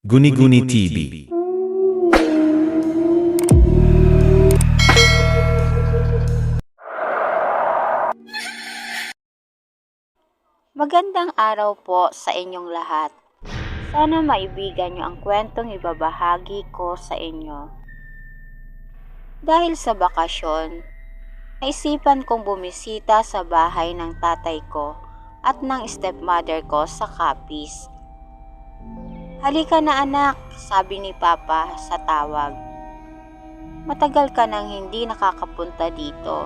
Guni-Guni TV. Magandang araw po sa inyong lahat. Sana maibigan niyo ang kwentong ibabahagi ko sa inyo. Dahil sa bakasyon, naisipan kong bumisita sa bahay ng tatay ko at ng stepmother ko sa Capiz. Halika na anak, sabi ni Papa sa tawag. Matagal ka nang hindi nakakapunta dito.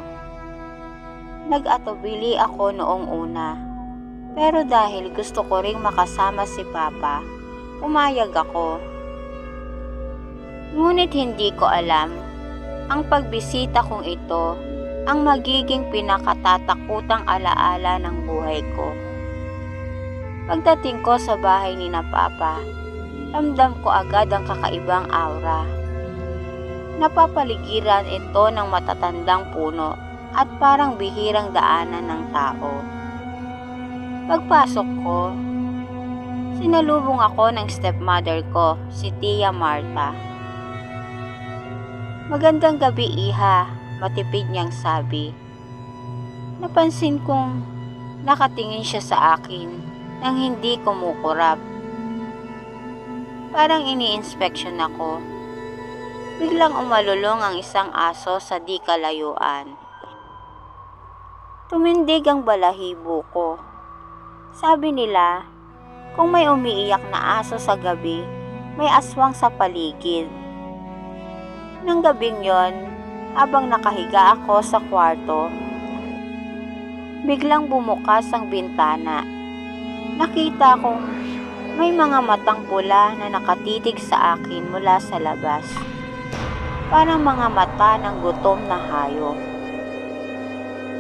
Nag-atubili ako noong una. Pero dahil gusto ko ring makasama si Papa, pumayag ako. Ngunit hindi ko alam, ang pagbisita kong ito ang magiging pinakatatakutang alaala ng buhay ko. Pagdating ko sa bahay ni na Papa, ramdam ko agad ang kakaibang aura. Napapaligiran ito ng matatandang puno at parang bihirang daanan ng tao. Pagpasok ko, sinalubong ako ng stepmother ko, si Tia Marta. Magandang gabi, Iha, matipid niyang sabi. Napansin kong nakatingin siya sa akin nang hindi kumukurap. Parang ini-inspection ako. Biglang umalulong ang isang aso sa di kalayuan. Tumindig ang balahibo ko. Sabi nila, kung may umiiyak na aso sa gabi, may aswang sa paligid. Nang gabing yon, habang nakahiga ako sa kwarto, biglang bumukas ang bintana. Nakita kong may mga matang pula na nakatitig sa akin mula sa labas. Parang mga mata ng gutom na hayop.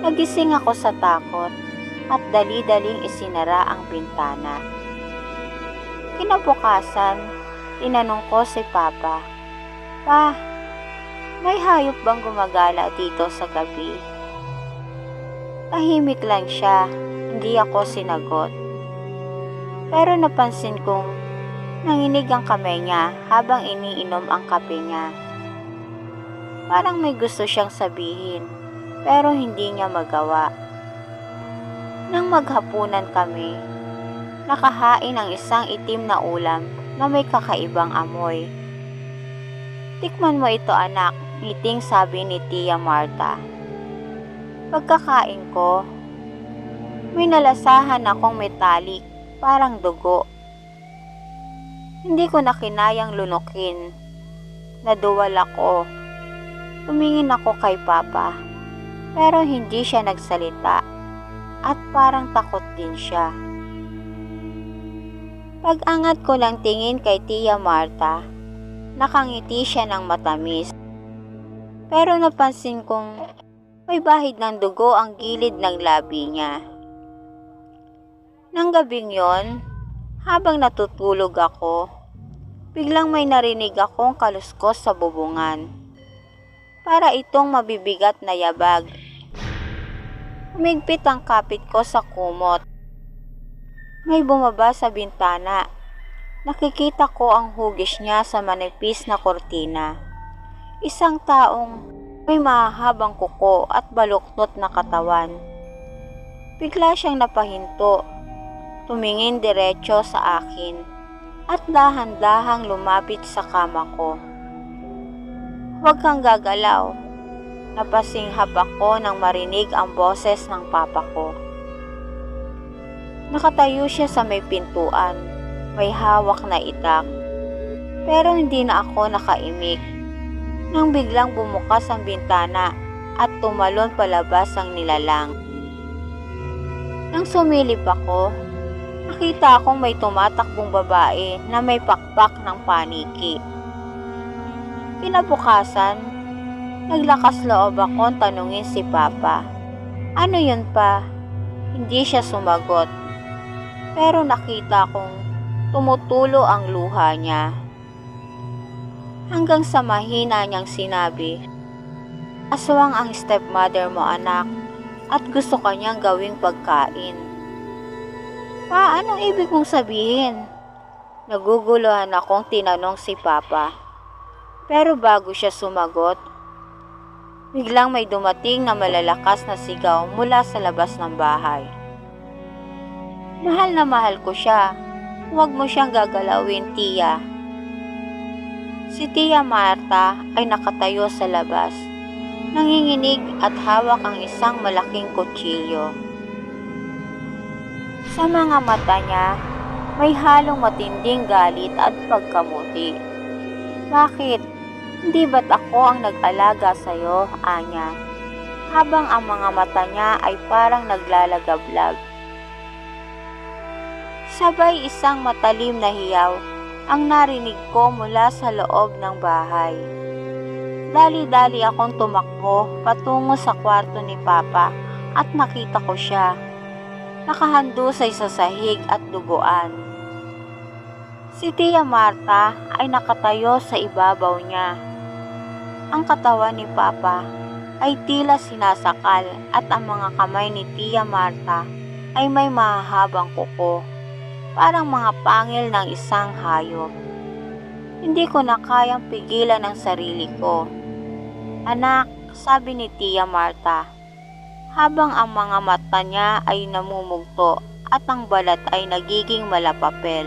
Nagising ako sa takot at dali-daling isinara ang bintana. Kinabukasan, tinanong ko si Papa, Pa, may hayop bang gumagala dito sa gabi? Tahimik lang siya, hindi ako sinagot. Pero napansin kong nanginig ang kamay niya habang iniinom ang kape niya. Parang may gusto siyang sabihin, pero hindi niya magawa. Nang maghapunan kami, nakahain ang isang itim na ulam na may kakaibang amoy. Tikman mo ito anak, ngiting sabi ni Tia Marta. Pagkakain ko, may nalasahan akong metalik, parang dugo. Hindi ko na kinayang lunukin. Naduwal ako. Tumingin ako kay Papa, pero hindi siya nagsalita at parang takot din siya. Pag-angat ko lang tingin kay Tia Marta, nakangiti siya ng matamis. Pero napansin kong may bahid ng dugo ang gilid ng labi niya. Nang gabing yon, habang natutulog ako, biglang may narinig akong kaluskos sa bubungan. Para itong mabibigat na yabag. Umigpit ang kapit ko sa kumot. May bumaba sa bintana. Nakikita ko ang hugis niya sa manipis na kortina. Isang taong may mahahabang kuko at baluktot na katawan. Bigla siyang napahinto. Tumingin diretso sa akin at dahan-dahang lumapit sa kama ko. Huwag kang gagalaw. Napasinghap ako nang marinig ang boses ng papa ko. Nakatayo siya sa may pintuan. May hawak na itak. Pero hindi na ako nakaimik. Nang biglang bumukas ang bintana at tumalon palabas ang nilalang. Nang sumilip ako, nakita akong may tumatakbong babae na may pakpak ng paniki. Kinabukasan, naglakas loob akong tanungin si Papa. Ano yun pa? Hindi siya sumagot. Pero nakita kong tumutulo ang luha niya. Hanggang sa mahina niyang sinabi, Aswang ang stepmother mo anak at gusto kanyang gawing pagkain. Pa, anong ibig mong sabihin? Naguguluhan akong tinanong si Papa. Pero bago siya sumagot, biglang may dumating na malalakas na sigaw mula sa labas ng bahay. Mahal na mahal ko siya. Huwag mo siyang gagalawin, Tia. Si Tia Marta ay nakatayo sa labas. Nanginginig at hawak ang isang malaking kutsilyo. Sa mga mata niya, may halong matinding galit at pagkamuti. Bakit? Hindi ba't ako ang nag-alaga sa'yo, Anya? Habang ang mga mata niya ay parang naglalagablab. Sabay isang matalim na hiyaw ang narinig ko mula sa loob ng bahay. Dali-dali akong tumakbo patungo sa kwarto ni Papa at nakita ko siya. Nakahandusay sa sahig at duguan. Si Tia Marta ay nakatayo sa ibabaw niya. Ang katawan ni Papa ay tila sinasakal at ang mga kamay ni Tia Marta ay may mahahabang kuko parang mga pangil ng isang hayop. Hindi ko na kayang pigilan ang sarili ko. Anak, sabi ni Tia Marta, habang ang mga mata niya ay namumugto at ang balat ay nagiging malapapel.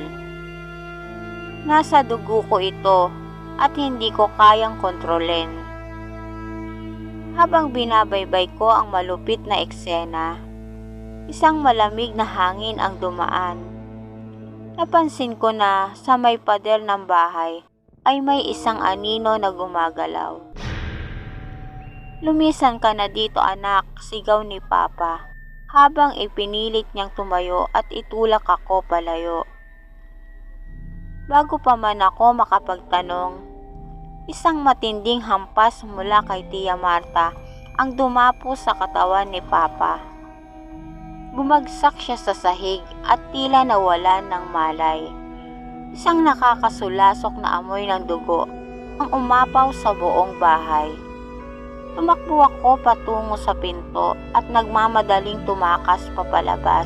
Nasa dugo ko ito at hindi ko kayang kontrolin. Habang binabaybay ko ang malupit na eksena, isang malamig na hangin ang dumaan napansin ko na sa may pader ng bahay ay may isang anino na gumagalaw. Lumisan ka na dito anak, sigaw ni Papa, habang ipinilit niyang tumayo at itulak ako palayo. Bago pa man ako makapagtanong, isang matinding hampas mula kay Tia Marta ang dumapo sa katawan ni Papa. Bumagsak siya sa sahig at tila nawalan ng malay. Isang nakakasulasok na amoy ng dugo ang umapaw sa buong bahay. Tumakbo ako patungo sa pinto at nagmamadaling tumakas papalabas.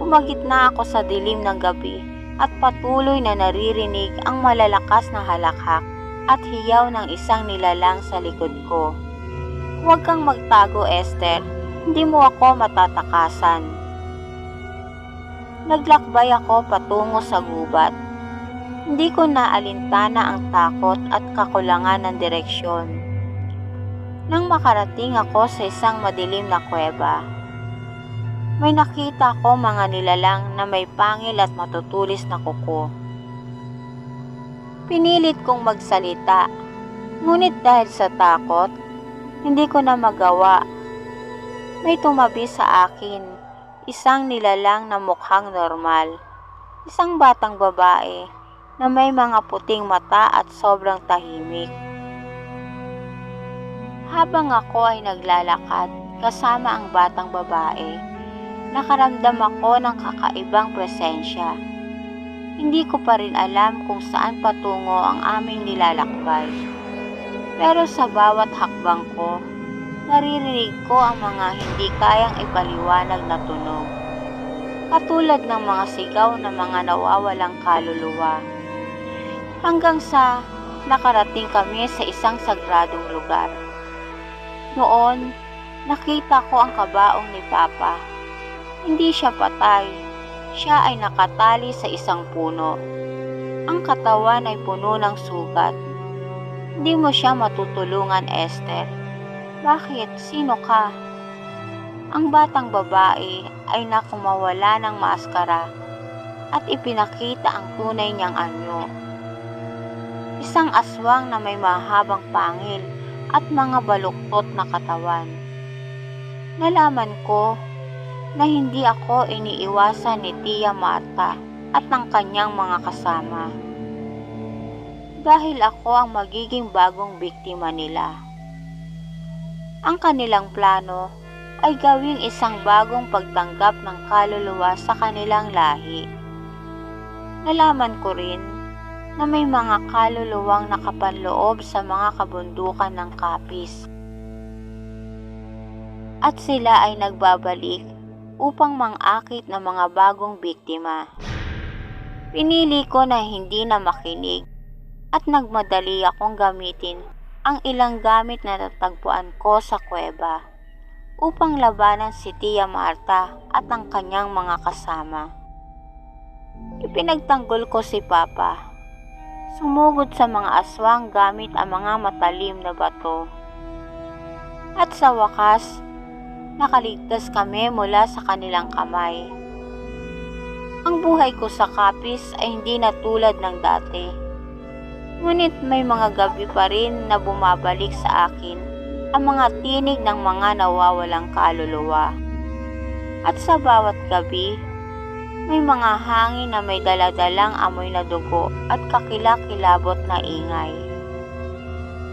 Pumagit na ako sa dilim ng gabi at patuloy na naririnig ang malalakas na halakhak at hiyaw ng isang nilalang sa likod ko. Huwag kang magtago, Esther hindi mo ako matatakasan. Naglakbay ako patungo sa gubat. Hindi ko na alintana ang takot at kakulangan ng direksyon. Nang makarating ako sa isang madilim na kuweba, may nakita ko mga nilalang na may pangil at matutulis na kuko. Pinilit kong magsalita, ngunit dahil sa takot, hindi ko na magawa may tumabi sa akin, isang nilalang na mukhang normal. Isang batang babae na may mga puting mata at sobrang tahimik. Habang ako ay naglalakad kasama ang batang babae, nakaramdam ako ng kakaibang presensya. Hindi ko pa rin alam kung saan patungo ang aming nilalakbay. Pero sa bawat hakbang ko, naririnig ko ang mga hindi kayang ipaliwanag na tunog. Katulad ng mga sigaw ng mga nawawalang kaluluwa. Hanggang sa nakarating kami sa isang sagradong lugar. Noon, nakita ko ang kabaong ni Papa. Hindi siya patay. Siya ay nakatali sa isang puno. Ang katawan ay puno ng sugat. Hindi mo siya matutulungan, Esther bakit? Sino ka? Ang batang babae ay nakumawala ng maskara at ipinakita ang tunay niyang anyo. Isang aswang na may mahabang pangil at mga baluktot na katawan. Nalaman ko na hindi ako iniiwasan ni Tia Marta at ng kanyang mga kasama. Dahil ako ang magiging bagong biktima nila. Ang kanilang plano ay gawing isang bagong pagtanggap ng kaluluwa sa kanilang lahi. Nalaman ko rin na may mga kaluluwang nakapanloob sa mga kabundukan ng kapis. At sila ay nagbabalik upang mangakit ng mga bagong biktima. Pinili ko na hindi na makinig at nagmadali akong gamitin ang ilang gamit na natagpuan ko sa kuweba upang labanan si Tia Marta at ang kanyang mga kasama. Ipinagtanggol ko si Papa. Sumugod sa mga aswang gamit ang mga matalim na bato. At sa wakas, nakaligtas kami mula sa kanilang kamay. Ang buhay ko sa kapis ay hindi na tulad ng dati. Ngunit may mga gabi pa rin na bumabalik sa akin ang mga tinig ng mga nawawalang kaluluwa. At sa bawat gabi, may mga hangin na may daladalang amoy na dugo at kakilakilabot na ingay.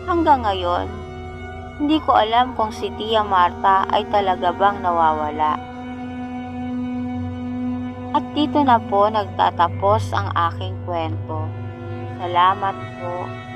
Hanggang ngayon, hindi ko alam kung si Tia Marta ay talaga bang nawawala. At dito na po nagtatapos ang aking kwento. Salamat po.